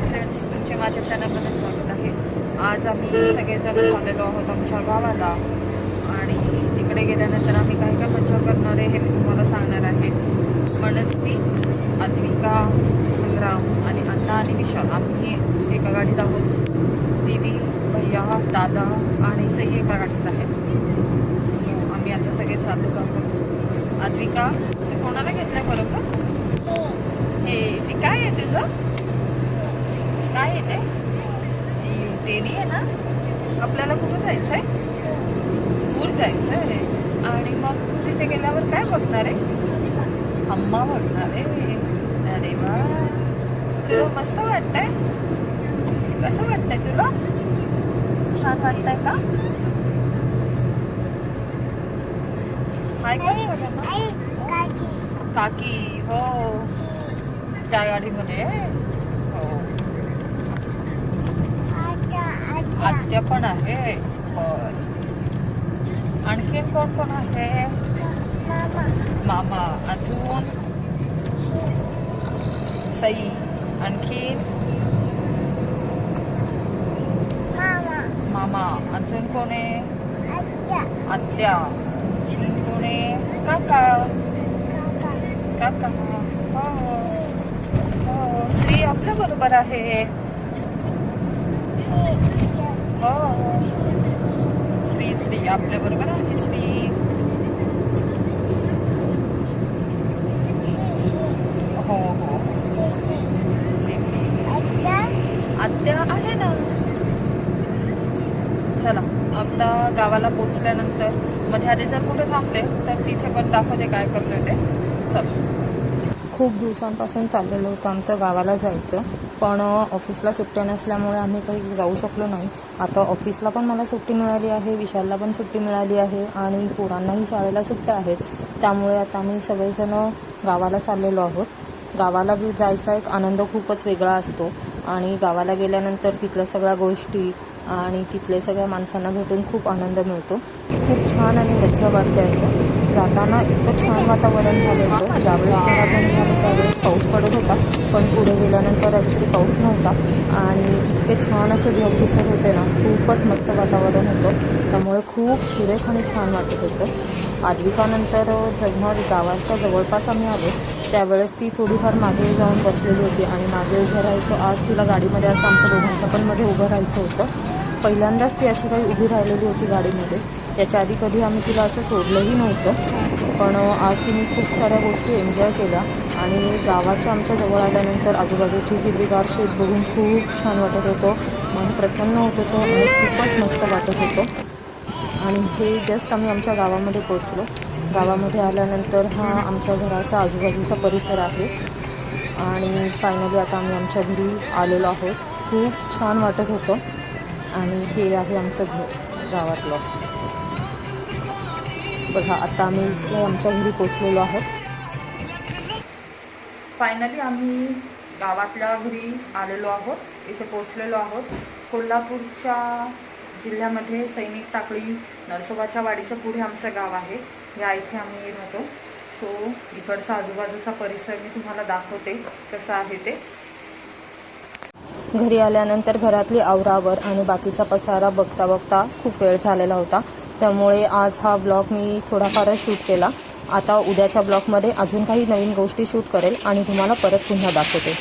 Hi friends तुमचे माझ्या चॅनलमध्ये स्वागत आहे. आज आम्ही सगळेजण झालेलो आहोत आमच्या गावाला. आणि तिकडे गेल्यानंतर आम्ही काय काय मजा करणार आहे हे मी तुम्हाला सांगणार आहे. मनस्वी अद्विका संग्राम आणि अण्णा आणि विशाल. आम्ही एका गाडीत आहोत. दीदी भैया दादा आणि सई एका गाडीत आहेत. सो आम्ही आता सगळे चालू आहोत. अद्विका तू कोणाला घेतलं बरोबर हे ते काय आहे तुझं काय आहे ते. हे टेडी आहे ना आपल्याला कुठं जायचं आहे दूर जायचं आहे आणि मग तू तिथे गेल्यावर काय बघणार आहे? अम्मा बघणार आहे. अरे वा. तुला मस्त वाटतंय? कसं वाटतंय तुला? छान वाटतंय का? हाय काकी. हो. त्या गाडीमध्ये आत्या पण आहे. बर आणखीन कोण कोण आहे? मामा. अजून? सई. आणखीन मामा. अजून कोण आहे? आत्या. कोण आहे? काका. काका. हो. हो. श्री आपल्या बरोबर आहे. हो श्री श्री आपल्या बरोबर आहे श्री. हो हो. आत्या आहे ना? चला आता गावाला पोचल्यानंतरमध्ये आधी जर कुठे थांबले? तर तिथे पण दाखवते काय करतोय ते. चल. खूप दिवसांपासून चाललेलं होतं आमचं गावाला जायचं. पण ऑफिसला सुट्ट्या नसल्यामुळे आम्ही काही जाऊ शकलो नाही. आता ऑफिसला पण मला सुट्टी मिळाली आहे विशालला पण सुट्टी मिळाली आहे आणि पोरांनाही शाळेला सुट्ट्या आहेत. त्यामुळे आता आम्ही सगळेजण गावाला चाललेलो आहोत. गावाला गे जायचा एक आनंद खूपच वेगळा असतो. आणि गावाला गेल्यानंतर तिथल्या सगळ्या गोष्टी आणि तिथल्या सगळ्या माणसांना भेटून खूप आनंद मिळतो. खूप छान आणि मज्जा वाटते असं. जाताना इतकं छान वातावरण झालं होतं. ज्यावेळेस घरातून निघालो त्यावेळेस पाऊस पडत होता. पण पुढे गेल्यानंतर ॲक्च्युली पाऊस नव्हता. आणि इतके छान असे ढग दिसत होते ना खूपच मस्त वातावरण होतं. त्यामुळे खूप सुरेख आणि छान वाटत होतं. आद्विकानंतर जगमग गावाच्या जवळपास आम्ही आलो. त्यावेळेस ती थोडीफार मागे जाऊन बसलेली होती आणि मागे उभं राहायचं. आज तिला गाडीमध्ये असं आमच्या दोघांच्या पण मध्ये उभं राहायचं होतं. पहिल्यांदाच ती अशी काही उभी राहिलेली होती गाडीमध्ये. याच्या आधी कधी आम्ही तिला असं सोडलंही नव्हतं. पण आज तिने खूप साऱ्या गोष्टी एन्जॉय केल्या आणि गावाच्या आमच्या जवळ आल्यानंतर आजूबाजूची हिरवीगार शेत बघून खूप छान वाटत होतं. मन प्रसन्न होत होतं आणि खूपच मस्त वाटत होतं. आणि हे जस्ट आम्ही आमच्या गावामध्ये पोचलो गावामध्ये आल्यानंतर हा आमच्या घराचा आजूबाजूचा परिसर आहे. आणि फायनली आता आम्ही आमच्या घरी आलेलो आहोत. खूप छान वाटत होतं. आणि हे आहे आमचं घर गावातलं. बघा आता आम्ही इथे आमच्या घरी पोचलेलो आहोत. फायनली आम्ही गावातल्या घरी आलेलो आहोत. इथे पोचलेलो आहोत. कोल्हापूरच्या जिल्ह्यामध्ये सैनिक टाकळी नरसोबाच्या वाडीच्या पुढे आमचं गाव आहे. या इथे आम्ही राहतो. सो इकडचा आजूबाजूचा परिसर मी तुम्हाला दाखवते कसं आहे ते. घरी आल्यानंतर घरातली आवरावर आणि बाकीचा पसारा बघता बघता खूप वेळ झालेला होता. त्यामुळे आज हा ब्लॉग मी थोडाफारच शूट केला. आता उद्याच्या ब्लॉगमध्ये अजून काही नवीन गोष्टी शूट करेल आणि तुम्हाला परत पुन्हा दाखवते.